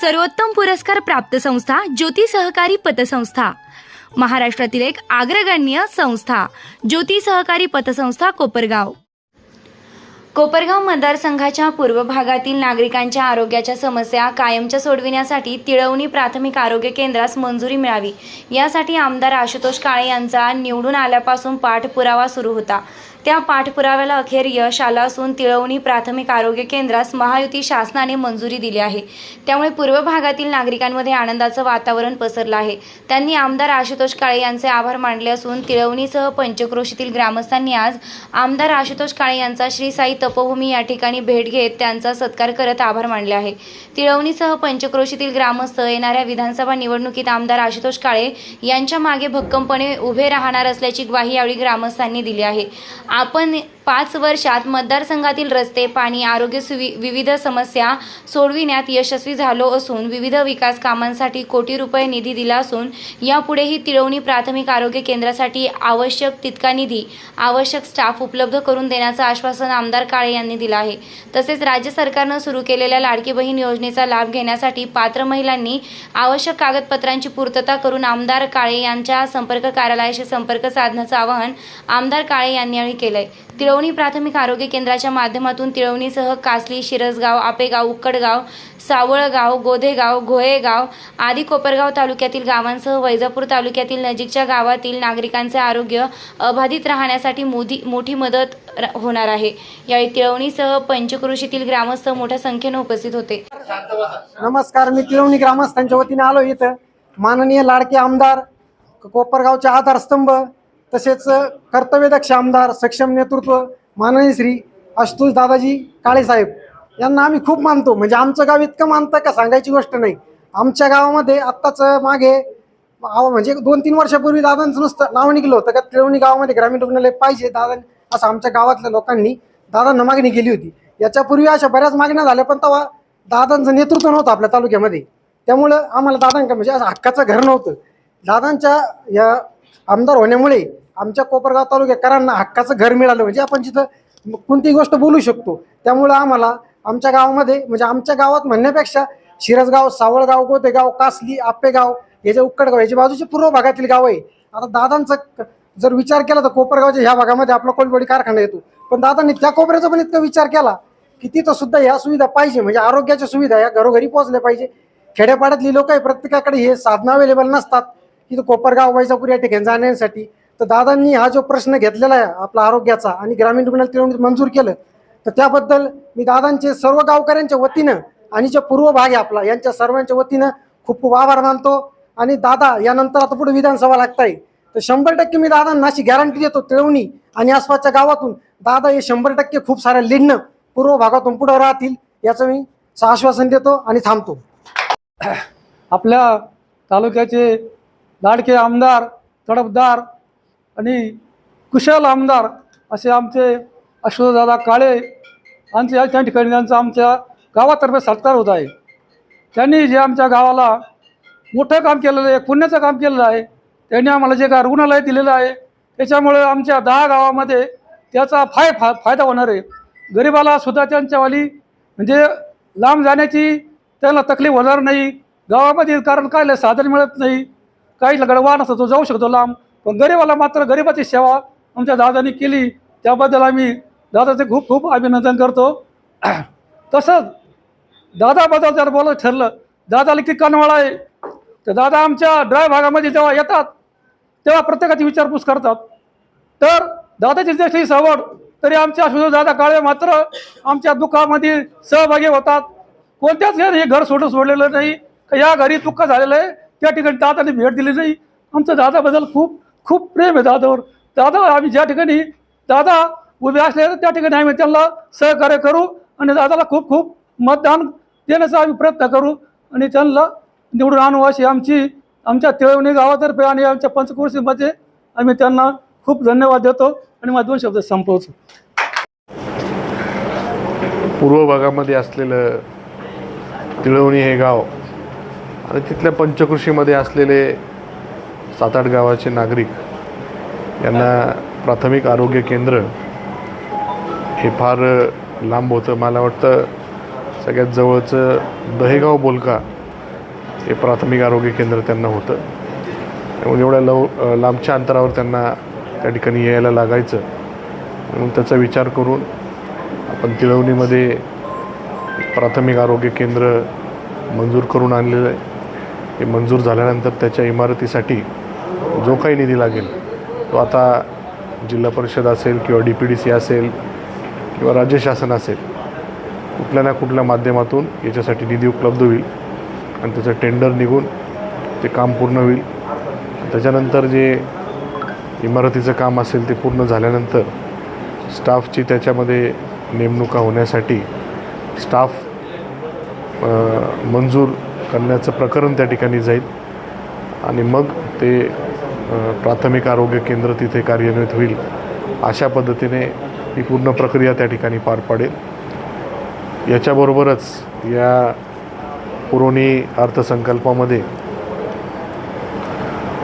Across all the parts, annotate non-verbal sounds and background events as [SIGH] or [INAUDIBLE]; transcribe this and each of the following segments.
सर्वोत्तम पुरस्कार प्राप्त संस्था ज्योती सहकारी पतसंस्था. महाराष्ट्रातील एक अग्रगण्य संस्था ज्योती सहकारी पतसंस्था कोपरगाव. कोपरगाव मतदारसंघाच्या पूर्व भागातील नागरिकांच्या आरोग्याच्या समस्या कायमच्या सोडविण्यासाठी तिळवणी प्राथमिक आरोग्य केंद्रास मंजुरी मिळावी. यासाठी आमदार आशुतोष काळे यांचा निवडून आल्यापासून पाठपुरावा सुरू होता. त्या पाठपुराव्याला अखेर यश आलं असून तिळवणी प्राथमिक आरोग्य केंद्रास महायुती शासनाने मंजुरी दिली आहे. त्यामुळे पूर्व भागातील नागरिकांमध्ये आनंदाचं वातावरण पसरलं आहे. त्यांनी आमदार आशुतोष काळे यांचे आभार मानले असून तिळवणीसह पंचक्रोशीतील ग्रामस्थांनी आज आमदार आशुतोष काळे यांचा श्री साई तपोभूमी या ठिकाणी भेट घेत त्यांचा सत्कार करत आभार मानले आहे. तिळवणीसह पंचक्रोशीतील ग्रामस्थ येणाऱ्या विधानसभा निवडणुकीत आमदार आशुतोष काळे यांच्या मागे भक्कमपणे उभे राहणार असल्याची ग्वाही यावेळी ग्रामस्थांनी दिली आहे. आपण पाच वर्षात मतदारसंघातील रस्ते पाणी आरोग्य सुवि विविध समस्या सोडविण्यात यशस्वी झालो असून विविध विकास कामांसाठी कोटी रुपये निधी दिला असून यापुढेही तिळवणी प्राथमिक आरोग्य केंद्रासाठी आवश्यक तितका निधी आवश्यक स्टाफ उपलब्ध करून देण्याचं आश्वासन आमदार काळे यांनी दिलं आहे. तसेच राज्य सरकारनं सुरू केलेल्या लाडकी बहीण योजनेचा लाभ घेण्यासाठी पात्र महिलांनी आवश्यक कागदपत्रांची पूर्तता करून आमदार काळे यांच्या संपर्क कार्यालयाशी संपर्क साधण्याचं आवाहन आमदार काळे यांनी यावेळी केलंय. तिळवणी प्राथमिक आरोग्य केंद्राच्या माध्यमातून तिळवणीसह कासली शिरसगाव आपेगाव उक्कडगाव सावळगाव गोधेगाव घोळेगाव आदी कोपरगाव तालुक्यातील गावांसह वैजापूर तालुक्यातील नजीकच्या गावातील नागरिकांचे आरोग्य अबाधित राहण्यासाठी मोठी मोठी मदत होणार आहे. यावेळी तिळवणीसह पंचक्रोशीतील ग्रामस्थ मोठ्या संख्येनं उपस्थित होते. नमस्कार मी तिळवणी ग्रामस्थांच्या वतीने आलो इथं. माननीय लाडके आमदार कोपरगावचे आधारस्तंभ तसेच कर्तव्यदक्ष आमदार सक्षम नेतृत्व माननीय श्री आशुतोष दादाजी काळेसाहेब यांना आम्ही खूप मानतो. म्हणजे आमचं गाव इतकं मानतं का सांगायची गोष्ट नाही. आमच्या गावामध्ये आत्ताच मागे म्हणजे दोन तीन वर्षापूर्वी दादांचं नुसतं नाव निघलं होतं का तिळवणी गावामध्ये ग्रामीण रुग्णालय पाहिजे दादा असं आमच्या गावातल्या लोकांनी दादांना मागणी केली होती. याच्यापूर्वी अशा बऱ्याच मागण्या झाल्या पण तेव्हा दादांचं नेतृत्व नव्हतं आपल्या तालुक्यामध्ये. त्यामुळं आम्हाला दादांका म्हणजे असं हक्काचं घर नव्हतं. दादांच्या या आमदार होण्यामुळे आमच्या कोपरगाव तालुक्याकरांना हक्काचं घर मिळालं म्हणजे आपण जिथं कोणतीही गोष्ट बोलू शकतो. त्यामुळं आम्हाला आमच्या गावामध्ये म्हणजे आमच्या गावात म्हणण्यापेक्षा शिरसगाव सावळगाव गोतेगाव कासली आपेगाव याच्या उक्कडगाव याच्या बाजूचे पूर्व भागातील गाव आहे. आता दादांचं जर विचार केला तर कोपरगावच्या ह्या भागामध्ये आपला कोलबडी कारखाना येतो. पण दादांनी त्या कोपऱ्याचा पण इतका विचार केला की तिथं सुद्धा ह्या सुविधा पाहिजे म्हणजे आरोग्याच्या सुविधा या घरोघरी पोहोचल्या पाहिजे. खेड्यापाड्यातली लोक आहे प्रत्येकाकडे हे साधनं अवेलेबल नसतात. तिथं कोपरगाव वैजापूर या ठिकाणी जाण्यासाठी तर दादांनी हा जो प्रश्न घेतलेला आहे आपला आरोग्याचा आणि ग्रामीण रुग्णालय तिळवणीत मंजूर केलं तर त्याबद्दल मी दादांचे सर्व गावकऱ्यांच्या वतीनं आणि जे पूर्व भाग आहे आपला यांच्या सर्वांच्या वतीनं खूप खूप आभार मानतो. आणि दादा यानंतर आता पुढे विधानसभा लागताय तर शंभर टक्के मी दादांना अशी गॅरंटी देतो तिळवणी आणि आसपासच्या गावातून दादा हे शंभर टक्के खूप साऱ्या लिडणं पूर्व भागातून पुढं राहतील याचं मी आश्वासन देतो आणि थांबतो. आपल्या तालुक्याचे लाडके आमदार तडफदार आणि कुशल आमदार असे आमचे अश्वदादा काळे यांचे या त्या ठिकाणी त्यांचा आमच्या गावातर्फे सत्कार होत आहे. त्यांनी जे आमच्या गावाला मोठं काम केलेलं आहे पुण्याचं काम केलेलं आहे त्यांनी आम्हाला जे काय रुग्णालय दिलेलं आहे त्याच्यामुळे आमच्या दहा गावामध्ये त्याचा फाय फा फायदा होणार आहे. गरिबाला सुद्धा त्यांच्यावाली म्हणजे लांब जाण्याची त्याला तकलीफ होणार नाही. गावामध्ये कारण काय साधन मिळत नाही. काही लगड असतो तो जाऊ शकतो लांब. पण गरीबाला मात्र गरिबाची सेवा आमच्या दादानी केली. त्याबद्दल आम्ही दादाचे खूप खूप अभिनंदन करतो. [CLEARS THROAT] तसंच दादाबद्दल जर बोलायचं ठरलं दादाला की कनवाळा आहे. तर दादा आमच्या ड्राय भागामध्ये जेव्हा येतात तेव्हा प्रत्येकाची विचारपूस करतात. तर दादाची जशी सवड तरी आमच्या सुद्धा दादा काळे मात्र आमच्या दुःखामध्ये सहभागी होतात. कोणत्याच घरी हे घर सोडून सोडलेलं नाही. या घरी दुःख झालेलं आहे. त्या ठिकाणी दादाने भेट दिली नाही. आमचं दादाबद्दल खूप खूप प्रेम आहे दादावर. दादा आम्ही ज्या ठिकाणी दादा उभे असले तर त्या ठिकाणी आम्ही त्यांना सहकार्य करू आणि दादाला खूप खूप मतदान देण्याचा आम्ही प्रयत्न करू आणि त्यांना निवडून आणू अशी आमची आमच्या तिळवणी गावातर्फे आणि आमच्या पंचकृषीमध्ये आम्ही त्यांना खूप धन्यवाद देतो आणि माझे दोन शब्द संपवतो. पूर्व भागामध्ये असलेलं तिळवणी हे गाव आणि तिथल्या पंचकृषीमध्ये असलेले सात आठ गावाचे नागरिक यांना प्राथमिक आरोग्य केंद्र हे फार लांब होतं. मला वाटतं सगळ्यात जवळचं दहेगाव बोलका हे प्राथमिक आरोग्य केंद्र त्यांना होतं. त्यामुळे एवढ्या लव लांबच्या अंतरावर त्यांना त्या ठिकाणी यायला लागायचं. म्हणून त्याचा विचार करून आपण तिळवणीमध्ये प्राथमिक आरोग्य केंद्र मंजूर करून आणलेलं आहे. हे मंजूर झाल्यानंतर त्याच्या इमारतीसाठी जो काही निधी लागेल तो आता जिल्हा परिषद असेल किंवा डी पी डी सी असेल किंवा राज्य शासन असेल कुठल्या ना कुठल्या माध्यमातून याच्यासाठी निधी उपलब्ध होईल आणि त्याचं टेंडर निघून ते काम पूर्ण होईल. त्याच्यानंतर जे इमारतीचं काम असेल ते पूर्ण झाल्यानंतर स्टाफची त्याच्यामध्ये नेमणुका होण्यासाठी स्टाफ मंजूर करण्याचं प्रकरण त्या ठिकाणी जाईल. आणि मग ते प्राथमिक आरोग्य केंद्र तिथे कार्यान्वित होईल अशा पद्धतीने ही पूर्ण प्रक्रिया त्या ठिकाणी पार पाडेल. याच्याबरोबरच या पुरवणी अर्थसंकल्पामध्ये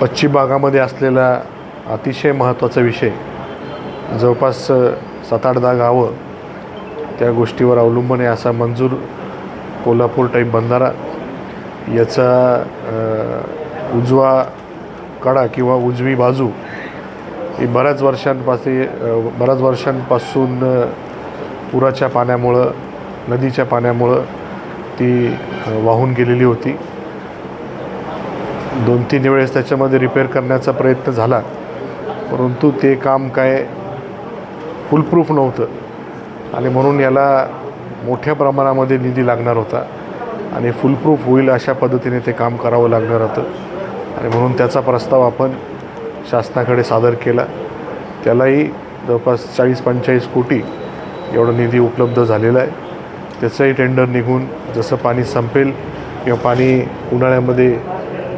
पश्चिम भागामध्ये असलेला अतिशय महत्त्वाचा विषय जवळपास सात आठ दहा गावं त्या गोष्टीवर अवलंबून आहे असा मंजूर कोल्हापूर टाईप बंधारा. याचा उजवा कडा किंवा उजवी बाजू ही बऱ्याच वर्षांपासून बऱ्याच वर्षांपासून पुराच्या पाण्यामुळं नदीच्या पाण्यामुळं ती वाहून गेलेली होती. दोन तीन वेळेस त्याच्यामध्ये रिपेअर करण्याचा प्रयत्न झाला परंतु ते काम काय फुलप्रूफ नव्हतं. आणि म्हणून याला मोठ्या प्रमाणामध्ये निधी लागणार होता. आणि फुलप्रूफ होईल अशा पद्धतीने ते काम करावं लागणार होतं. आणि म्हणून त्याचा प्रस्ताव आपण शासनाकडे सादर केला. त्यालाही जवळपास चाळीस पंचेचाळीस कोटी एवढा निधी उपलब्ध झालेला आहे. त्याचंही टेंडर निघून जसं पाणी संपेल किंवा पाणी उन्हाळ्यामध्ये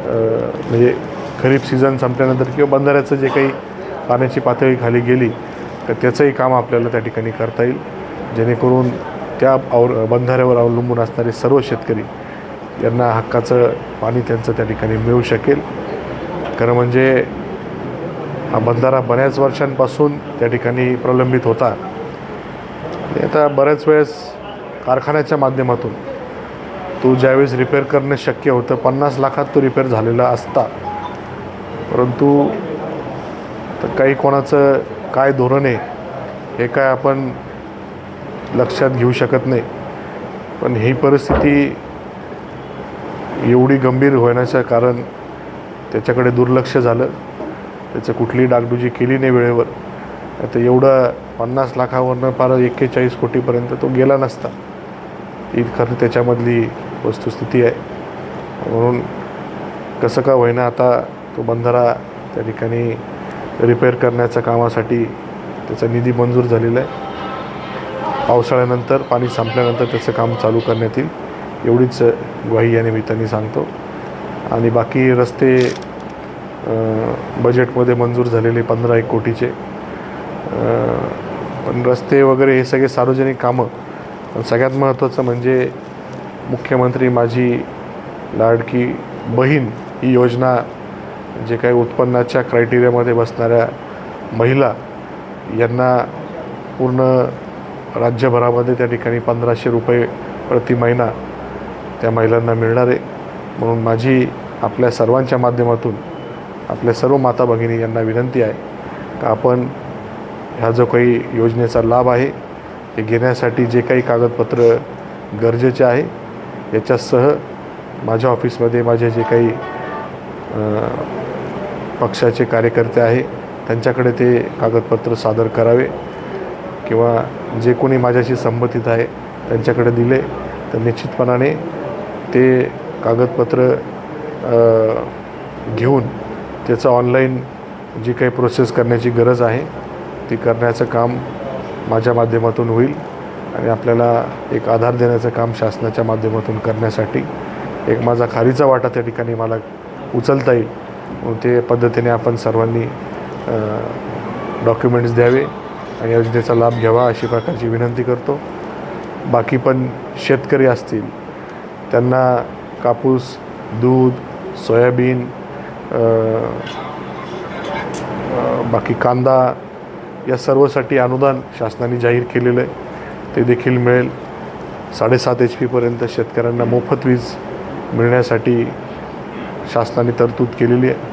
म्हणजे खरीप सीझन संपल्यानंतर किंवा बंधाऱ्याचं जे काही पाण्याची पातळी खाली गेली तर त्याचंही काम आपल्याला त्या ठिकाणी करता येईल. जेणेकरून त्या अव बंधाऱ्यावर अवलंबून असणारे सर्व शेतकरी यांना हक्काचं पाणी त्यांचं त्या ठिकाणी मिळू शकेल. खरं म्हणजे हा बंधारा बऱ्याच वर्षांपासून त्या ठिकाणी प्रलंबित होता. आता बऱ्याच वेळेस कारखान्याच्या माध्यमातून तो ज्यावेळेस रिपेअर करणं शक्य होतं पन्नास लाखात तो रिपेअर झालेला असता. परंतु तर काही कोणाचं काय धोरण आहे हे काय आपण लक्षात घेऊ शकत नाही. पण ही परिस्थिती एवढी गंभीर होण्याचं कारण त्याच्याकडे दुर्लक्ष झालं. त्याचं कुठलीही डागडुजी केली नाही वेळेवर. आता एवढं पन्नास लाखावरनं फार एक्केचाळीस कोटीपर्यंत तो गेला नसता. ही खरं त्याच्यामधली वस्तुस्थिती आहे. म्हणून कसं का होईना आता तो बंधारा त्या ठिकाणी रिपेअर करण्याच्या कामासाठी त्याचा निधी मंजूर झालेला आहे. पावसाळ्यानंतर पाणी संपल्यानंतर त्याचं काम चालू करण्यात येईल. एवढीच ग्वाही या निमित्ताने सांगतो. आणि बाकी रस्ते बजेटमध्ये मंजूर झालेले पंधरा एक कोटीचे. पण रस्ते वगैरे हे सगळे सार्वजनिक कामं. पण सगळ्यात महत्त्वाचं म्हणजे मुख्यमंत्री माझी लाडकी बहीण ही योजना जे काही उत्पन्नाच्या क्रायटेरियामध्ये बसणाऱ्या महिला यांना पूर्ण राज्यभरामध्ये त्या ठिकाणी पंधराशे रुपये प्रति महिना त्या महिलांना मिळणार. आहे म्हणून माझी आपल्या सर्वांच्या माध्यमातून आपल्या सर्व माता भगिनी यांना विनंती आहे का आपण ह्या जो काही योजनेचा लाभ आहे ते घेण्यासाठी जे काही कागदपत्र गरजेचे आहे याच्यासह माझ्या ऑफिसमध्ये माझे जे काही पक्षाचे कार्यकर्ते आहे त्यांच्याकडे ते कागदपत्र सादर करावे किंवा जे कोणी माझ्याशी संबंधित आहे त्यांच्याकडे दिले तर निश्चितपणाने ते कागदपत्र घेऊन त्याचं ऑनलाईन जी काही प्रोसेस करण्याची गरज आहे ती करण्याचं काम माझ्या माध्यमातून होईल आणि आपल्याला एक आधार देण्याचं काम शासनाच्या माध्यमातून करण्यासाठी एक माझा खारीचा वाटा त्या ठिकाणी मला उचलता येईल. म्हणून ते पद्धतीने आपण सर्वांनी डॉक्युमेंट्स द्यावे आणि योजनेचा लाभ घ्यावा अशी प्रकारची विनंती करतो. बाकी पण शेतकरी असतील त्यांना कापूस दूध सोयाबीन बाकी कांदा या सर्वसाठी अनुदान शासनाने जाहीर केलेलं आहे. ते देखील मिळेल. साडेसात एच पीपर्यंत शेतकऱ्यांना मोफत वीज मिळण्यासाठी शासनाने तरतूद केलेली आहे.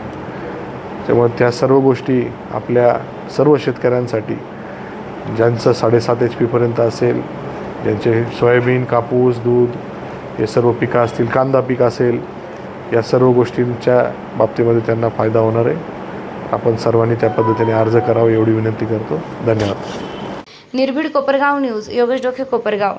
त्यामुळे त्या सर्व गोष्टी आपल्या सर्व शेतकऱ्यांसाठी ज्यांचं साडेसात एच पीपर्यंत असेल ज्यांचे सोयाबीन कापूस दूध हे सर्व पिकं असतील कांदा पीक असेल या सर्व गोष्टींच्या बाबतीमध्ये त्यांना फायदा होणार आहे. आपण सर्वांनी त्या पद्धतीने अर्ज करावा एवढी विनंती करतो. धन्यवाद. निर्भीड कोपरगाव न्यूज योगेश डोके कोपरगाव.